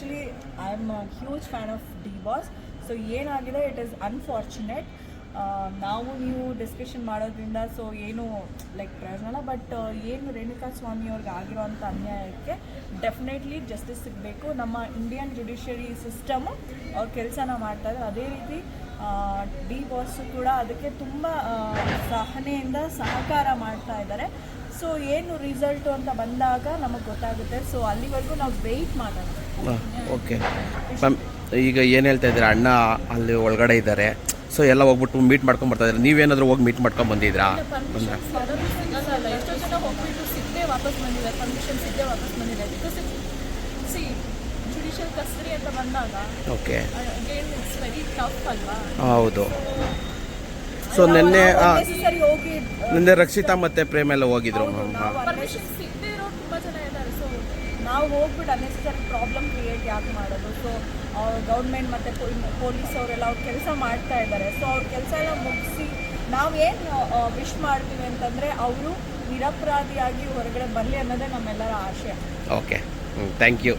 Actually I am huge fan of D Boss so ಏನಾಗಿದೆ? It is unfortunate ನಾವು ನೀವು discussion ಮಾಡೋದ್ರಿಂದ so ಏನು ಲೈಕ್ ಪ್ರಯೋಜನ ಬಟ್ ಏನು ರೇಣುಕಾ ಸ್ವಾಮಿ ಅವ್ರಿಗೆ ಆಗಿರೋಂಥ ಅನ್ಯಾಯಕ್ಕೆ ಡೆಫಿನೆಟ್ಲಿ ಜಸ್ಟಿಸ್ ಸಿಗಬೇಕು. ನಮ್ಮ ಇಂಡಿಯನ್ ಜುಡಿಷಿಯರಿ ಸಿಸ್ಟಮ್ ಅವ್ರ ಕೆಲಸನ ಮಾಡ್ತಾರೆ ಅದೇ ರೀತಿ ಡಿ ಬಾಸು ಕೂಡ ಅದಕ್ಕೆ ತುಂಬ ಸಹನೆಯಿಂದ ಸಹಕಾರ ಮಾಡ್ತಾ ಇದ್ದಾರೆ. ಸೊ ಏನು ರಿಸಲ್ಟು ಅಂತ ಬಂದಾಗ ನಮಗೆ ಗೊತ್ತಾಗುತ್ತೆ. ಸೊ ಅಲ್ಲಿವರೆಗೂ ನಾವು ವೆಯ್ಟ್ ಮಾಡೋಣ. ಓಕೆ ಈಗ ಏನು ಹೇಳ್ತಾ ಇದ್ದೀರಾ? ಅಣ್ಣ ಅಲ್ಲಿ ಒಳಗಡೆ ಇದ್ದಾರೆ. ಸೊ ಎಲ್ಲ ಹೋಗ್ಬಿಟ್ಟು ಮೀಟ್ ಮಾಡ್ಕೊಂಡು ಬರ್ತಾ ಇದ್ದಾರೆ ನೀವೇನಾದರೂ ಹೋಗಿ ಮೀಟ್ ಮಾಡ್ಕೊಂಡು ಬಂದಿದ್ದಾರೆ? ಓಕೆ ಹೌದು. ಸೊ ನಿನ್ನೆ ನಿನ್ನೆ ರಕ್ಷಿತಾ ಮತ್ತೆ ಪ್ರೇಮ ಎಲ್ಲ ಹೋಗಿದ್ರು ನಾವು ಹೋಗ್ಬಿಟ್ಟು ಅನ್ನೆಸರಿ ಪ್ರಾಬ್ಲಮ್ ಕ್ರಿಯೇಟ್ ಯಾಕೆ ಮಾಡೋದು? ಸೊ ಗೌರ್ಮೆಂಟ್ ಮತ್ತು ಪೊಲೀಸ್ ಅವರೆಲ್ಲ ಅವ್ರ ಕೆಲಸ ಮಾಡ್ತಾ ಇದ್ದಾರೆ. ಸೊ ಅವ್ರ ಕೆಲಸ ಎಲ್ಲ ಮುಗಿಸಿ ನಾವೇನು ವಿಶ್ ಮಾಡ್ತೀವಿ ಅಂತಂದರೆ ಅವರು ನಿರಪರಾಧಿಯಾಗಿ ಹೊರಗಡೆ ಬರಲಿ ಅನ್ನೋದೇ ನಮ್ಮೆಲ್ಲರ ಆಶಯ ಓಕೆ ಥ್ಯಾಂಕ್ ಯು